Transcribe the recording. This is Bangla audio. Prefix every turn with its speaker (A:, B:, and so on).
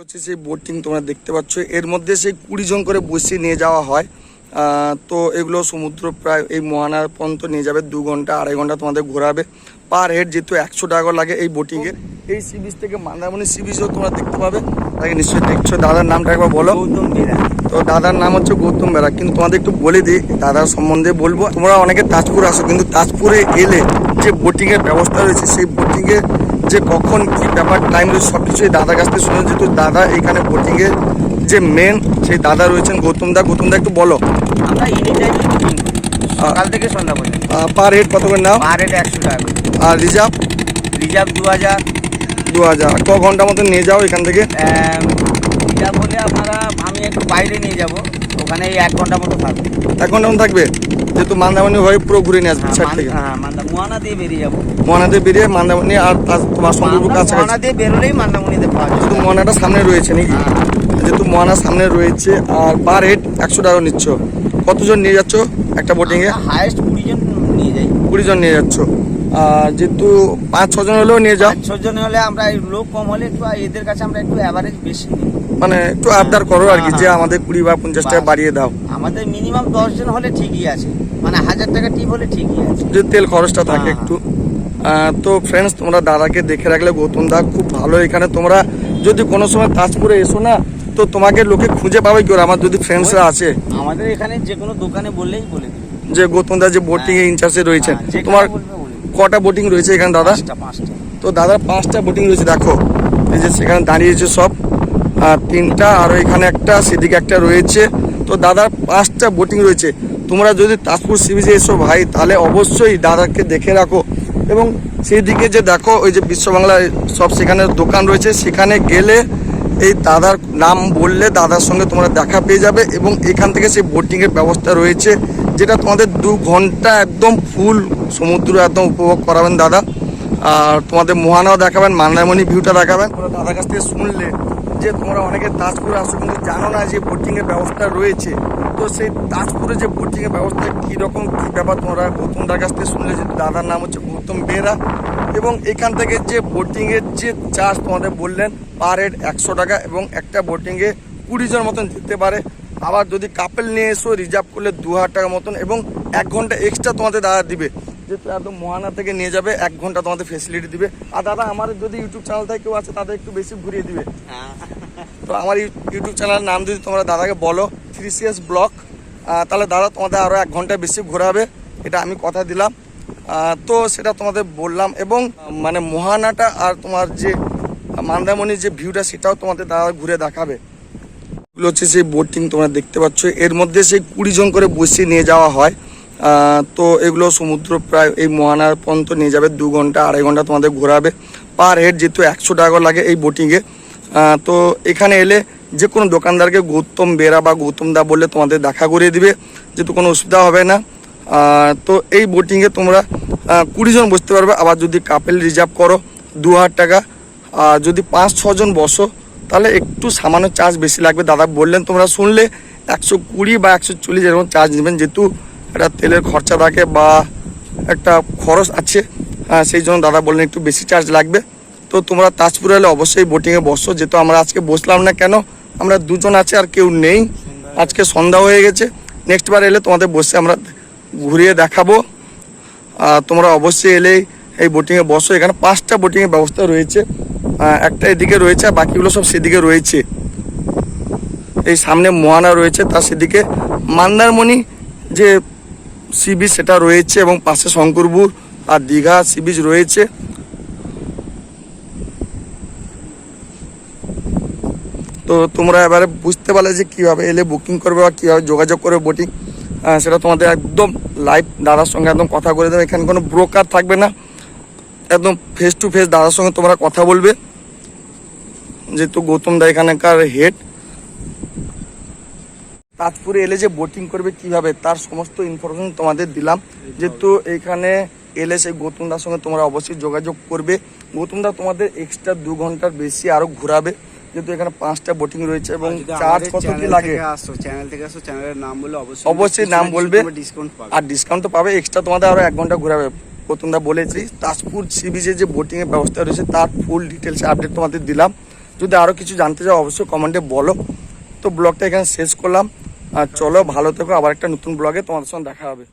A: হচ্ছে সেই বোটিং তোমরা দেখতে পাচ্ছ। এর মধ্যে সেই কুড়ি জন করে বসিয়ে নিয়ে যাওয়া হয়। তো এগুলো সমুদ্র প্রায় এই মহানার পর্যন্ত নিয়ে যাবে। দু ঘণ্টা আড়াই ঘণ্টা তোমাদের ঘোরাবে। পার হেড যেহেতু একশো টাকা লাগে এই বোটিংয়ে এই সি বিচ থেকে মান্দারমণি সি বিচও তোমরা দেখতে পাবে। তাকে নিশ্চয়ই দেখছ। দাদার নামটা একবার বলো।
B: গৌতম বেরা।
A: তো দাদার নাম হচ্ছে গৌতম বেরা। কিন্তু তোমাদের একটু বলে দিই দাদার সম্বন্ধে বলব। তোমরা অনেকে তাজপুর আসো কিন্তু তাজপুরে এলে যে বোটিং এর ব্যবস্থা রয়েছে সেই বোটিং এ যে কখন কি ব্যাপার টাইম রয়েছে সব কিছুই দাদার কাছ থেকে শুনে যেহেতু দাদা এখানে বোটিং এর যে মেন সেই দাদা রয়েছেন গৌতম দা। গৌতম দা একটু বলো।
B: সকাল থেকে সন্ধ্যা পর্যন্ত।
A: পার হেড কত করে নাও?
B: পার হেড একশো টাকা
A: আর রিজার্ভ?
B: রিজার্ভ দু হাজার।
A: দু হাজার। ক ঘণ্টা মতো নিয়ে যাও এখান থেকে?
B: রিজার্ভ হলে আপনারা আমি একটু বাইরে নিয়ে যাব। ওখানে এই এক ঘণ্টা মতো থাকবে।
A: এক ঘণ্টা মতো থাকবে? যেহেতু মান্দামানি হয়ে পুরো ঘুরে নিয়ে আসবে
B: হ্যাঁ,
A: সাইড থেকে।
B: হ্যাঁ মোয়ানা দিয়ে বেরিয়ে যাব।
A: মহানাতে বেরিয়ে মান্দামানি আর তোমার সম্পর্ক কাছাকাছি
B: মোয়ানা দিয়ে বেরোলেই মান্দামণিতে পাওয়া
A: যেহেতু মহানাটা সামনে রয়েছে নাকি?
B: হ্যাঁ।
A: যেহেতু মহানা সামনে রয়েছে আর পার হেড একশো টাকা নিচ্ছ। কতজন নিয়ে যাচ্ছ একটা বোটিংয়ে
B: হায়েস্ট কুড়ি জন নিয়ে যাই।
A: কুড়ি জন নিয়ে যাচ্ছ। আর যেহেতু পাঁচ ছজন হলেও নিয়ে যাও।
B: ছজন হলে আমরা লোক কম হলে একটু এদের কাছে আমরা একটু অ্যাভারেজ বেশি নিই।
A: মানে একটু আবদার করো আর কি
B: হ্যাঁ,
A: যে
B: হ্যাঁ।
A: আমাদের কুড়ি বা পঞ্চাশ টাকা বাড়িয়ে দাও।
B: আমাদের মিনিমাম দশ জন হলে ঠিকই আছে। মানে হাজার টাকা টিপ হলে ঠিকই আছে।
A: যদি তেল খরচটা থাকে
B: হ্যাঁ,
A: একটু। তো ফ্রেন্ডস তোমরা দাদাকে দেখে রাখলে গৌতম দা খুব ভালো। এখানে তোমরা যদি কোনো সময় তাজপুরে এসো না তো তোমাকে লোকে খুঁজে পাবে কি আমার যদি ফ্রেন্ডসরা আছে।
B: আমাদের এখানে যে কোনো দোকানে বললেই বলে
A: যে গৌতম দা যে বোটিং এ ইনচার্জে রয়েছে।
B: হ্যাঁ,
A: তোমার। কটা বোটিং রয়েছে এখানে দাদা? তো দাদার পাঁচটা বোটিং রয়েছে দেখো। এই যে সেখানে দাঁড়িয়েছে সব। আর তিনটা, আর এখানে একটা, সেদিকে একটা রয়েছে। তো দাদার পাঁচটা বোটিং রয়েছে। তোমরা যদি তাজপুর সি এসো ভাই, তাহলে অবশ্যই দাদাকে দেখে রাখো। এবং সেই দিকে যে দেখো, ওই যে বিশ্ব বাংলায় সব সেখানে দোকান রয়েছে, সেখানে গেলে এই দাদার নাম বললে দাদার সঙ্গে তোমরা দেখা পেয়ে যাবে এবং এখান থেকে সেই বোটিংয়ের ব্যবস্থা রয়েছে, যেটা তোমাদের দু ঘণ্টা একদম ফুল সমুদ্র একদম উপভোগ করাবেন দাদা। আর তোমাদের মোহানাও দেখাবেন, মান্দারমণি ভিউটা দেখাবেন। দাদার কাছ থেকে শুনলে যে তোমরা অনেকে তাজপুরে আসো, কিন্তু জানো না যে বোটিংয়ের ব্যবস্থা রয়েছে। তো সেই তাজপুরে যে বোটিংয়ের ব্যবস্থা কীরকম কী ব্যাপার তোমরা গৌতমদার কাছ থেকে শুনলে যে দাদার নাম হচ্ছে গৌতম বেরা। এবং এখান থেকে যে বোটিংয়ের যে চার্জ তোমাদের বললেন পার হেড একশো টাকা এবং একটা বোটিংয়ে কুড়ি জন মতন যেতে পারে। আবার যদি কাপেল নিয়ে এসো রিজার্ভ করলে দু হাজার টাকা মতন এবং এক ঘণ্টা এক্সট্রা তোমাদের দাদা দিবে। যেহেতু একদম মহানা থেকে নিয়ে যাবে, এক ঘণ্টা তোমাদের ফেসিলিটি দিবে। আর দাদা, আমার যদি ইউটিউব চ্যানেল থেকে কেউ আছে, তাদের একটু বেশি ঘুরিয়ে দিবে। তো আমার ইউটিউব চ্যানেলের নাম যদি তোমরা দাদাকে বলো থ্রি সিএস ব্লগ তাহলে দাদা তোমাদের আরও এক ঘণ্টা বেশি ঘোরাবে। এটা আমি কথা দিলাম। তো সেটা তোমাদের বললাম এবং মানে মহানাটা আর তোমার যে মান্দারমণির যে ভিউটা সেটাও তোমাদের দাদা ঘুরে দেখাবে। এগুলো হচ্ছে সেই বোটিং তোমরা দেখতে পাচ্ছ। এর মধ্যে সেই কুড়ি জন করে বসিয়ে নিয়ে যাওয়া হয়। তো এগুলো সমুদ্র প্রায় এই মহানার পর্যন্ত নিয়ে যাবে দু ঘণ্টা আড়াই ঘণ্টা তোমাদের ঘোরাবে। পার হেড যেহেতু একশো টাকা লাগে এই বোটিংয়ে তো এখানে এলে যে কোনো দোকানদারকে গৌতম বেরা বা গৌতম দা বললে তোমাদের দেখা করিয়ে দিবে যেহেতু কোনো অসুবিধা হবে না। তো এই বোটিংয়ে তোমরা আহ, কুড়ি জন বসতে পারবে আবার যদি কাপেল রিজার্ভ করো দু হাজার টাকা। আর যদি পাঁচ ছজন বসো তাহলে একটু সামান্য চার্জ বেশি লাগবে। দাদা বললেন তোমরা শুনলে একশো কুড়ি বা একশো চল্লিশ এরকম চার্জ নেবেন যেহেতু একটা তেলের খরচা থাকে বা একটা খরচ আছে। হ্যাঁ সেই জন্য দাদা বললেন একটু বেশি চার্জ লাগবে। তো তোমরা তাজপুরে এলে অবশ্যই বোটিংয়ে বসো। যেহেতু আমরা আজকে বসলাম না কেন, আমরা দুজন আছে আর কেউ নেই। আজকে সন্ধ্যা হয়ে গেছে। নেক্সট বার এলে তোমাদের বসে আমরা ঘুরিয়ে দেখাবো। আর তোমরা অবশ্যই এলেই এই বোটিংয়ে বসো। এখানে পাঁচটা বোটিংয়ের ব্যবস্থা রয়েছে। একটা এদিকে রয়েছে আর বাকিগুলো সব সেদিকে রয়েছে। এই সামনে মোহানা রয়েছে, তার সেদিকে মান্দারমণি যে সি বিচ সেটা রয়েছে এবং পাশে শঙ্করপুর, আর দীঘা সি বিচ রয়েছে। তো তোমরা এবারে বুঝতে পারলে যে কীভাবে এলে বুকিং করবে বা কীভাবে যোগাযোগ করবে বোটিং সেটা তোমাদের একদম লাইভ দাদার সঙ্গে একদম কথা করে দেবে। এখানে কোনো ব্রোকার থাকবে না। একদম ফেস টু ফেস দাদার সঙ্গে তোমরা কথা বলবে। যেহেতু গৌতম দা এখানকার হেড তাজপুরে এলে যে বোটিং করবে কীভাবে তার সমস্ত ইনফরমেশন তোমাদের দিলাম। যেহেতু এখানে এলে সেই গৌতম দার সঙ্গে তোমরা অবশ্যই যোগাযোগ করবে। গৌতম দা তোমাদের এক্সট্রা দু ঘণ্টার বেশি আরও ঘোরাবে। যেহেতু এখানে পাঁচটা বোটিং রয়েছে এবং চার্জ কত কি লাগে?
C: আসো চ্যানেল থেকে আসো চ্যানেলের নাম বলে অবশ্যই
A: অবশ্যই নাম বলবে।
C: ডিসকাউন্ট পাবে।
A: আর ডিসকাউন্ট তো পাবে এক্সট্রা তোমাদের আরও এক ঘণ্টা ঘোরাবে। প্রথমদা বলেছি তাজপুর সি বিচে যে বোটিং এর ব্যবস্থা রয়েছে তার ফুল ডিটেলস আপডেট তোমাদের দিলাম। যদি আরও কিছু জানতে চাও অবশ্যই কমেন্টে বলো। তো ব্লগটা এখানে শেষ করলাম। আর চলো ভালো থেকো আবার একটা নতুন ব্লগে তোমাদের সঙ্গে দেখা হবে।